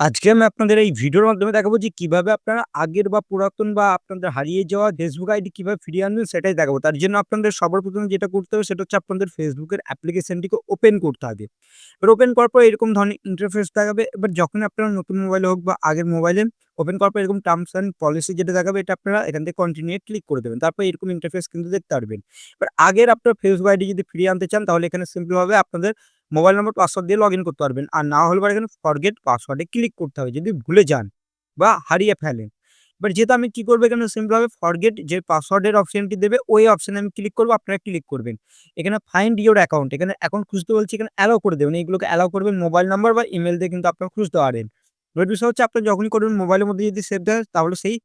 আজকে আমি আপনাদের এই ভিডিওর মাধ্যমে দেখাবো যে কীভাবে আপনারা আগের বা পুরাতন বা আপনাদের হারিয়ে যাওয়া ফেসবুক আইডি কীভাবে ফিরিয়ে আনবেন সেটাই দেখাবো। তার জন্য আপনাদের সবার প্রথমে যেটা করতে হবে সেটা হচ্ছে আপনাদের ফেসবুকের অ্যাপ্লিকেশনটিকে ওপেন করতে হবে। এবার ওপেন করার পর এরকম ধরনের ইন্টারফেস দেখাবে। এবার যখন আপনারা নতুন মোবাইলে হোক বা আগের মোবাইলে ওপেন করার পর এরকম টার্মস অ্যান্ড পলিসি যেটা দেখাবে এটা আপনারা এখান থেকে কন্টিনিউ ক্লিক করে দেবেন। তারপর এরকম ইন্টারফেস কিন্তু দেখতে পারবেন। এবার আগের আপনার ফেসবুক আইডি যদি ফিরিয়ে আনতে চান তাহলে এখানে সিম্পলভাবে আপনাদের মোবাইল নম্বর পাসওয়ার্ড দিয়ে লগইন করতে পারবেন। আর না হলে পরে এখানে ফরগেট পাসওয়ার্ডে ক্লিক করতে হবে, যদি ভুলে যান বা হারিয়ে ফেলেন। এবার যেহেতু আমি কী করব এখানে সিম্পল ভাবে ফরগেট যে পাসওয়ার্ডের অপশনটি দেবে, ওই অপশনে আমি ক্লিক করব, আপনারা ক্লিক করবেন। এখানে ফাইন্ড ইউর অ্যাকাউন্ট এখানে অ্যাকাউন্ট খুঁজতে বলছে এখানে অ্যালাও করে দেবেন। এইগুলোকে অ্যালাও করবেন মোবাইল নাম্বার বা ইমেল দিয়ে কিন্তু আপনারা খুঁজতে পারেন। এবার বিষয় হচ্ছে আপনারা যখনই করবেন মোবাইলের মধ্যে যদি সেভ দেয় তাহলে সেই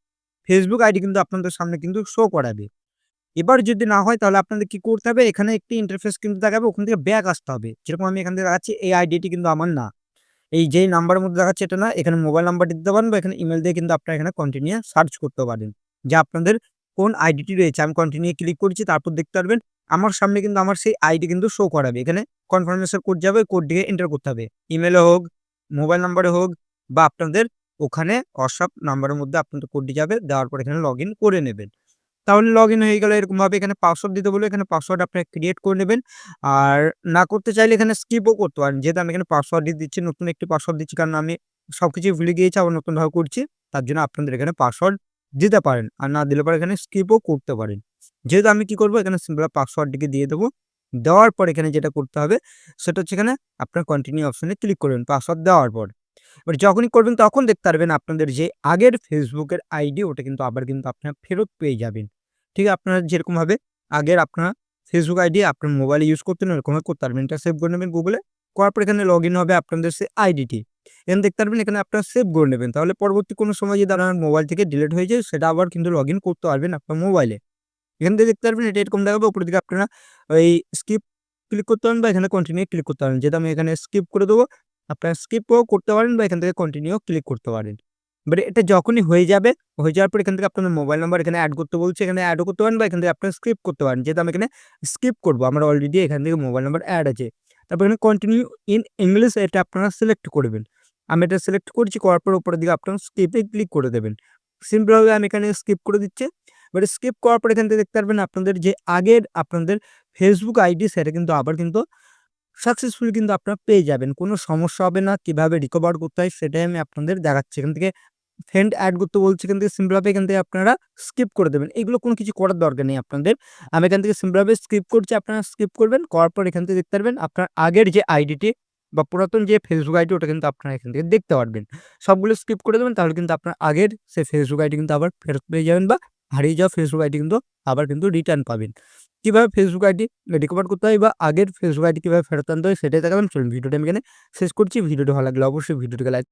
ফেসবুক আইডি কিন্তু আপনাদের সামনে কিন্তু শো করাবে। এবার যদি না হয় তাহলে আপনাদের কি করতে হবে এখানে একটি ইন্টারফেস কিন্তু দেখাবে ওখান থেকে ব্যাক আসতে হবে। যেরকম আমি এখান থেকে দেখাচ্ছি এই আইডিটি কিন্তু আমার না। এই যেই নাম্বারের মধ্যে দেখাচ্ছে এটা না এখানে মোবাইল নাম্বারটি দিতে পারেন বা এখানে ইমেল দিয়ে কিন্তু আপনারা এখানে কন্টিনিউ সার্চ করতে পারেন। যে আপনাদের কোন আইডিটি রয়েছে আমি কন্টিনিউ ক্লিক করছি তারপর দেখতে পারবেন আমার সামনে কিন্তু আমার সেই আইডি কিন্তু শো করাবে। এখানে কনফার্মেশন কোড যাবে কোড কোডটিকে এন্টার করতে হবে। ইমেলে হোক, মোবাইল নাম্বারে হোক বা আপনাদের ওখানে হোয়াটসঅ্যাপ নাম্বারের মধ্যে আপনাদের কোডটি যাবে। দেওয়ার পর এখানে লগইন করে নেবেন। তাহলে লগ ইন হয়ে গেলে এরকমভাবে এখানে পাসওয়ার্ড দিতে বলবে এখানে পাসওয়ার্ড আপনারা ক্রিয়েট করে নেবেন। আর না করতে চাইলে এখানে স্কিপও করতে পারেন। যেহেতু আমি এখানে পাসওয়ার্ড দিয়ে দিচ্ছি, নতুন একটি পাসওয়ার্ড দিচ্ছি, কারণ আমি সব কিছুই ভুলে গিয়েছি, আবার নতুনভাবে করছি। তার জন্য আপনাদের এখানে পাসওয়ার্ড দিতে পারেন। আর না দিলে পরে এখানে স্কিপও করতে পারেন। যেহেতু আমি কি করব, এখানে সিম্পল পাসওয়ার্ডটিকে দিয়ে দেবো দেওয়ার পর এখানে যেটা করতে হবে, সেটা হচ্ছে এখানে আপনার কন্টিনিউ অপশনে ক্লিক করবেন পাসওয়ার্ড দেওয়ার পর। এবার যখনই করবেন তখন দেখতে পারবেন আপনাদের যে আগের ফেসবুকের আইডি, ওটা কিন্তু আবার কিন্তু আপনারা ফেরত পেয়ে যাবেন। ঠিক আছে আপনারা যেরকমভাবে আগের আপনারা ফেসবুক আইডি আপনার মোবাইলে ইউজ করতেন ওরকমভাবে করতে পারবেন। এটা সেভ করে নেবেন গুগলে। করার পর এখানে লগ ইন হবে আপনাদের সেই আইডিটি। এখানে দেখতে পারবেন এখানে আপনারা সেভ করে নেবেন। তাহলে পরবর্তী কোনো সময় যদি আপনার মোবাইল থেকে ডিলিট হয়ে যায়, সেটা আবার কিন্তু লগইন করতে পারবেন আপনার মোবাইলে। এখান থেকে দেখতে পারবেন এটা এরকম দেখাবে, উপরের দিকে আপনারা ওই স্কিপ ক্লিক করতে পারেন বা এখানে কন্টিনিউ ক্লিক করতে পারেন। যেটা আমি এখানে স্কিপ করে দেবো আপনারা স্কিপও করতে পারেন বা এখান থেকে কন্টিনিউ ক্লিক করতে পারেন। বাট এটা যখনই হয়ে যাবে, হয়ে যাওয়ার পর এখান থেকে আপনাদের মোবাইল নাম্বার এখানে অ্যাড করতে বলছে, এখানে অ্যাডও করতে পারেন বা এখান থেকে আপনারা স্কিপ করতে পারেন। যেহেতু আমি এখানে স্কিপ করব, আমার অলরেডি এখান থেকে মোবাইল নাম্বার অ্যাড আছে। তারপর এখানে কন্টিনিউ ইন ইংলিশ এটা আপনারা সিলেক্ট করবেন। আমি এটা সিলেক্ট করছি, করার পর উপরের দিকে আপনারা স্কিপে ক্লিক করে দেবেন। সিম্পলভাবে আমি এখানে স্কিপ করে দিচ্ছি। বাট স্কিপ করার পর এখান থেকে দেখতে পারবেন আপনাদের যে আগের আপনাদের ফেসবুক আইডি সেটা কিন্তু আবার কিন্তু সাকসেসফুলি কিন্তু আপনারা পেয়ে যাবেন। কোনো সমস্যা হবে না। কীভাবে রিকভার করতে হয় সেটাই আমি আপনাদের দেখাচ্ছি। এখান থেকে ফ্রেন্ড অ্যাড করতে বলছে, এখান থেকে সিম্পল ভাবে এখান থেকে আপনারা স্কিপ করে দেবেন। এগুলো কোনো কিছু করার দরকার নেই আপনাদের। আমি এখান থেকে সিম্পল ভাবে স্কিপ করছি, আপনারা স্কিপ করবেন। করার পর এখান থেকে দেখতে পারবেন আপনার আগের যে আইডিটি বা পুরাতন যে ফেসবুক আইডি ওটা কিন্তু আপনারা এখান থেকে দেখতে পারবেন। সবগুলো স্কিপ করে দেবেন, তাহলে কিন্তু আপনার আগের সেই ফেসবুক আইডি কিন্তু আবার ফেরত পেয়ে যাবেন বা হারিয়ে যাওয়া ফেসবুক আইডি কিন্তু আবার কিন্তু রিটার্ন পাবেন। কীভাবে ফেসবুক আইডি রিকভার করতে হয় বা আগের ফেসবুক আইডি কীভাবে ফেরত আনতে হয় সেটাই দেখাবেন। চলুন ভিডিওটা আমি এখানে শেষ করছি। ভিডিওটি ভালো লাগলে অবশ্যই ভিডিওটিকে লাইক